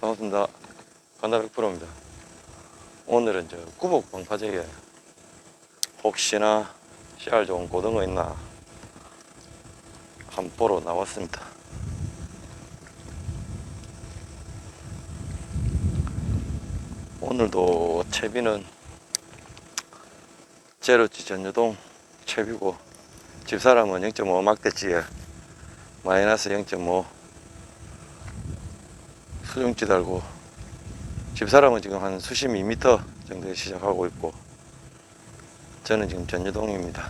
반갑습니다. 간다 100%입니다. 오늘은 저 구복 방파제에 혹시나 씨알 좋은 고등어 있나 한 보러 나왔습니다. 오늘도 채비는 제로치 전유동 채비고 집사람은 0.5 막대치에 마이너스 0.5 수중지 달고 집사람은 지금 한 수십 미터 정도에 시작하고 있고 저는 지금 전유동입니다.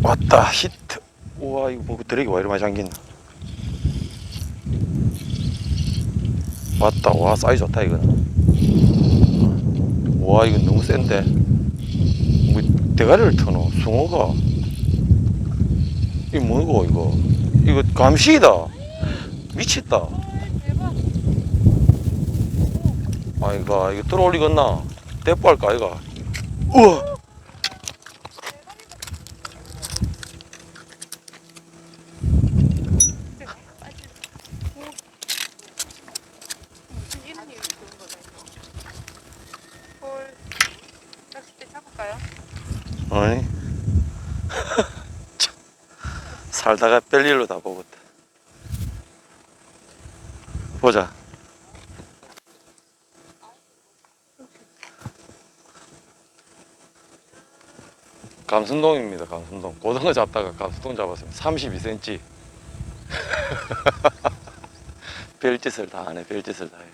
왔다 히트. 우와 이거 뭐 드래기 와 이리 많이 잠긴다 왔다 와 사이즈 좋다 이거는 와 이거 너무 센데. 뭐 대가리를 터노 숭어가. 이거 뭐고 이거? 이거 감시이다 미쳤다. 아이가 이거 들어올리겠나? 대포할까 아이가? 우와! 살다가 별일로 다 보겠다 보자. 감순동입니다 감순동. 고등어 잡다가 감순동 잡았습니다. 32cm 별짓을 다 하네 별짓을 다 해.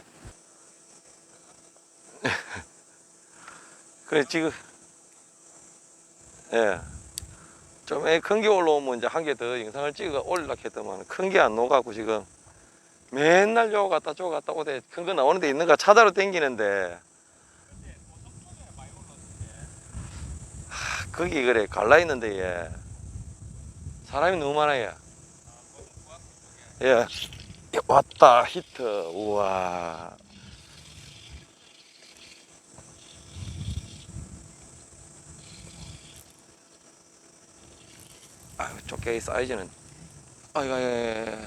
그래 지금 예. 좀 큰게 올라오면 이제 한 개 더 영상을 찍어 올리려 했더만 큰 게 안 녹아고 지금 맨날 요 갔다 저 갔다 오대. 큰 거 나오는 데 있는가 찾아로 땡기는데. 하, 거기 그래 갈라 있는데 예. 사람이 너무 많아 요 예. 왔다 히트. 우와. 아유 쪼개기 사이즈는. 아이고 아이고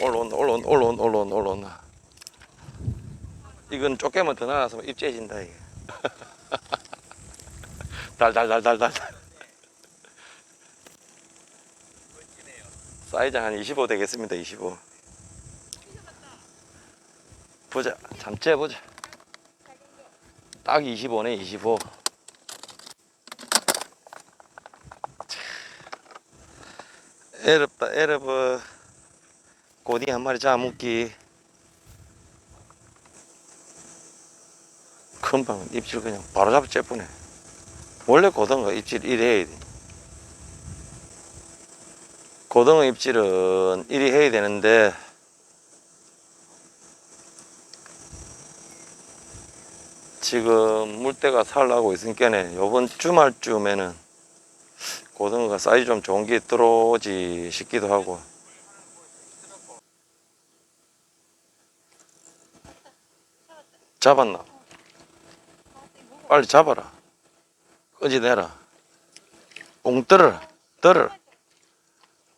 올라온다 올라온다 올라온다 올라온다 올라온다. 이건 쪼개면 더 나가서 입재진다 이게. 달달달달달. 사이즈 한 25 되겠습니다 25 보자 잠재 보자. 딱 25네 25 에럽다 에럽어 고딩 한 마리 잡아먹기. 금방 입질 그냥 바로 잡아 째쁘네 원래 고등어 입질 이리 해야 돼. 고등어 입질은 이리 해야 되는데 지금 물때가 살라고 있으니까 요번 주말쯤에는 고등어가 사이즈 좀 좋은 게 들어오지 싶기도 하고 잡았나? 빨리 잡아라. 끄지내라. 꽁 떨어라. 떨어라.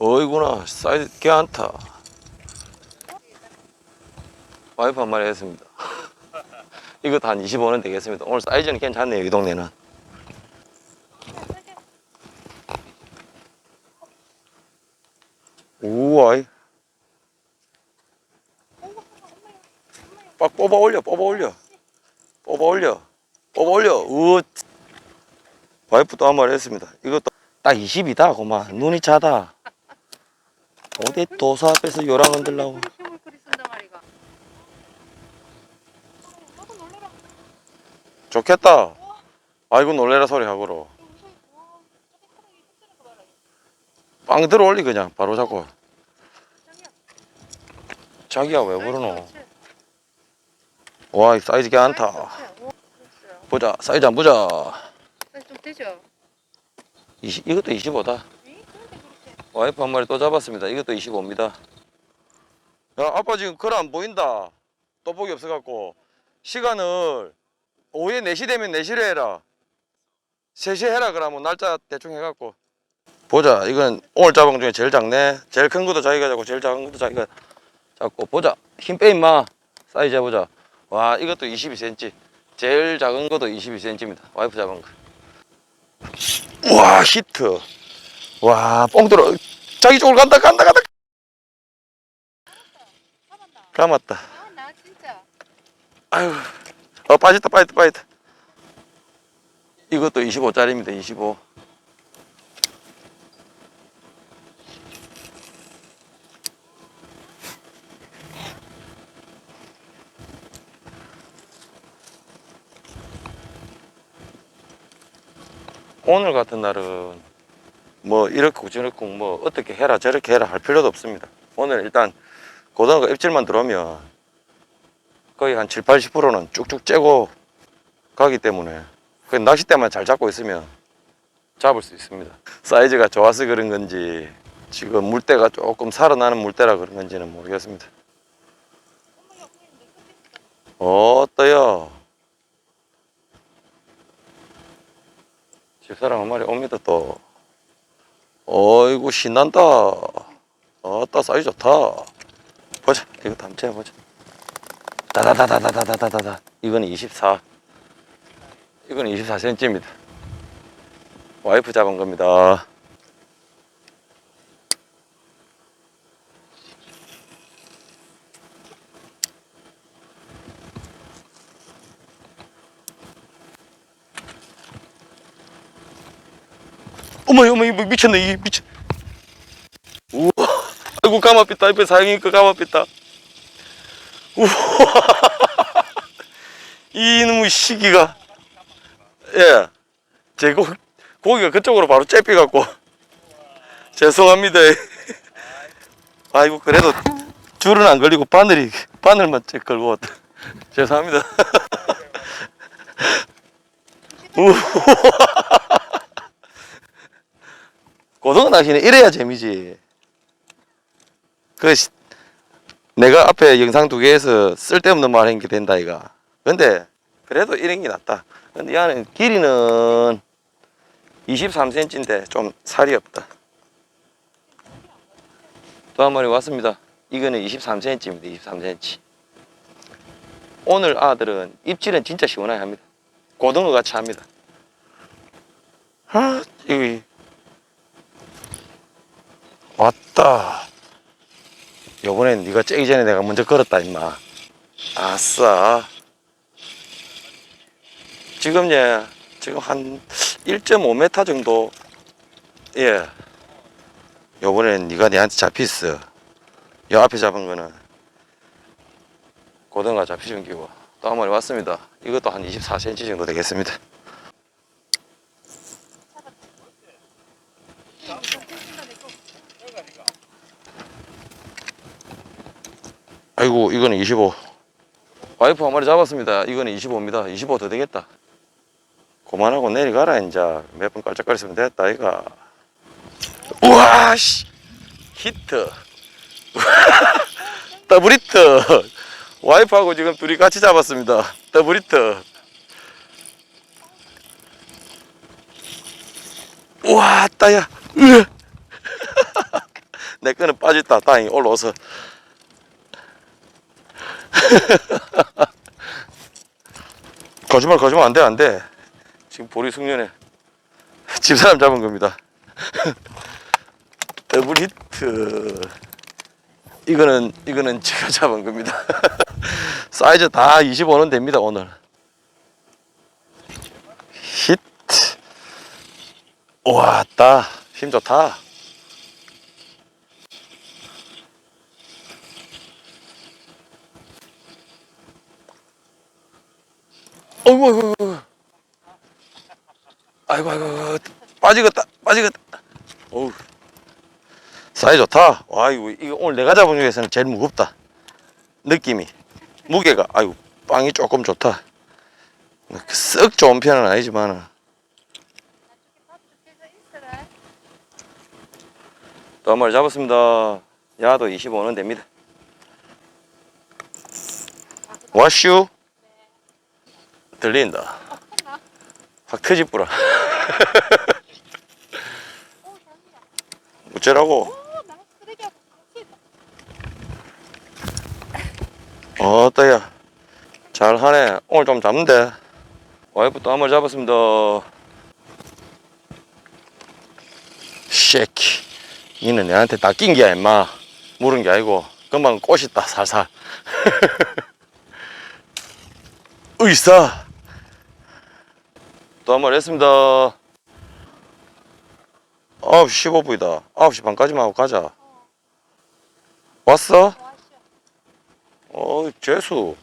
어이구나. 사이즈 괜찮다. 와이프 한 마리 했습니다. 이것도 한 25는 되겠습니다. 오늘 사이즈는 괜찮네요 이 동네는. 우와. 빡 뽑아 올려, 뽑아 올려. 뽑아 올려. 뽑아 올려. 우. 와이프 또한 마리 했습니다. 이것도 딱 20이다, 고만. 눈이 차다. 어디 도서 앞에서 요랑 흔들라고. 좋겠다. 아이고 놀래라 소리 하고로. 빵 들어 올리 그냥 바로 잡고. 자기야. 왜 그러노? 와, 이 사이즈 괜찮다. 보자, 사이즈 안 보자. 좀 되죠? 20, 이것도 25다. 이 그런데 그렇지. 와이프 한 마리 또 잡았습니다. 이것도 25입니다. 야, 아빠 지금 글 안 보인다. 떡볶이 없어갖고. 시간을 오후에 4시 되면 4시로 해라. 3시에 해라 그러면 날짜 대충 해갖고. 보자. 이건 오늘 잡은 것 중에 제일 작네. 제일 큰 것도 자기가 잡고 제일 작은 것도 자기가 잡고 보자. 힘 빼 임마. 사이즈 해보자. 와 이것도 22cm. 제일 작은 것도 22cm입니다. 와이프 잡은 거. 와 히트. 와 뽕 들어. 자기 쪽으로 간다 간다 간다. 감았다. 아, 나 진짜. 아유. 어 빠졌다 빠졌다 빠졌다. 이것도 25짜리입니다. 25. 오늘 같은 날은 뭐 이렇게 저렇게 뭐 어떻게 해라 저렇게 해라 할 필요도 없습니다. 오늘 일단 고등어가 입질만 들어오면 거의 한 7, 80%는 쭉쭉 째고 가기 때문에 그 낚싯대만 잘 잡고 있으면 잡을 수 있습니다. 사이즈가 좋아서 그런 건지 지금 물때가 조금 살아나는 물때라 그런 건지는 모르겠습니다. 어떠요? 집사람 한 마리 옵니다 또. 어이구 신난다. 어따 사이즈 좋다. 보자 이거 담채 보자. 다다다다다다다다다. 이거는 24. 이거는 24cm입니다. 와이프 잡은 겁니다. 어머 어머 이거 미쳤네 이 미쳤. 우와 아이고 까마빛다. 옆에 거 까마빛다. 우와. 이놈의 시기가. 예. 제고 고기가 그쪽으로 바로 째삐 갖고. 죄송합니다. 아이고 그래도 줄은 안 걸리고 바늘이 바늘만 째 걸고 왔다. 죄송합니다. 우와. 고등어 낚시는 이래야 재미지. 그 시- 내가 앞에 영상 두 개에서 쓸데없는 말 한 게 된다 이가. 근데 그래도 이런 게 낫다. 근데 얘는 길이는 23cm인데 좀 살이 없다. 또 한 마리 왔습니다. 이거는 23cm입니다 23cm 오늘 아들은 입질은 진짜 시원하게 합니다. 고등어 같이 합니다. 아 여기 왔다. 요번엔 네가 째기 전에 내가 먼저 걸었다 임마. 아싸. 지금 예 지금 한 1.5m 정도. 예. 요번엔 네가 내한테 잡혔어. 요 앞에 잡은 거는 고등어 잡히준 기고. 또 한 마리 왔습니다. 이것도 한 24cm 정도 되겠습니다 아이고 이거는 25 와이프 한 마리 잡았습니다. 이거는 25입니다. 25 더 되겠다. 그만하고 내려가라 이제. 몇번 깔짝거렸으면 됐다 이가 우와 씨. 히트. 더블 히트. 와이프하고 지금 둘이 같이 잡았습니다. 더블 히트. 우와 따야. 으. 내 거는 빠졌다. 다행히 올라와서. 거짓말 거짓말 안 돼 안 돼. 지금 보리 숙련에 집사람 잡은 겁니다. 더블 히트. 이거는 이거는 제가 잡은 겁니다. 사이즈 다 25는 됩니다 오늘. 히트. 와따 힘 좋다. 어이구 어이구 어이구 아이고 아이고 빠지겠다 빠지겠다. 어우. 사이 좋다. 와 이거 이거 오늘 내가 잡은 중에서는 제일 무겁다. 느낌이. 무게가. 아이고 빵이 조금 좋다. 썩 좋은 편은 아니지만 또 한 마리 잡았습니다. 야도 25는 됩니다. 와슈. 들린다. 확 어쩌라고? 오, 나 쓰레기하고? 같이 어따야? 잘하네. 오늘 좀 잡는데. 와이프 또 한 마리 잡았습니다. 쉐키 니는 내한테 다 낀 게야 임마 물은 게 아니고 금방 꽃있다 살살 으이싸 또한 마리 했습니다 9시 15분이다 9시 반까지만 하고 가자 왔어? 어 재수.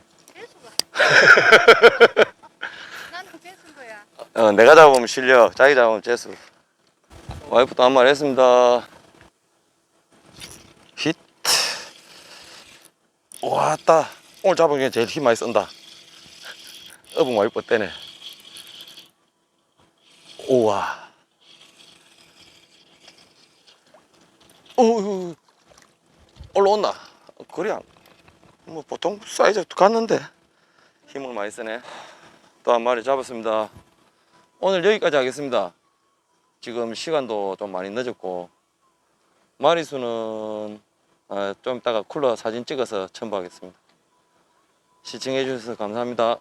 나는 배수인 거야. 어, 내가 잡으면 실력, 자기 잡으면 재수. 와이프도 한 마리 했습니다. 히트. 왔다. 오늘 잡은 게 제일 힘 많이 쓴다. 어분 와이프 때네. 우와. 오, 올라온나? 그래, 안- 뭐 보통 사이즈 갔는데 힘을 많이 쓰네. 또 한 마리 잡았습니다. 오늘 여기까지 하겠습니다. 지금 시간도 좀 많이 늦었고 마리수는 어, 좀 이따가 쿨러 사진 찍어서 첨부하겠습니다. 시청해 주셔서 감사합니다.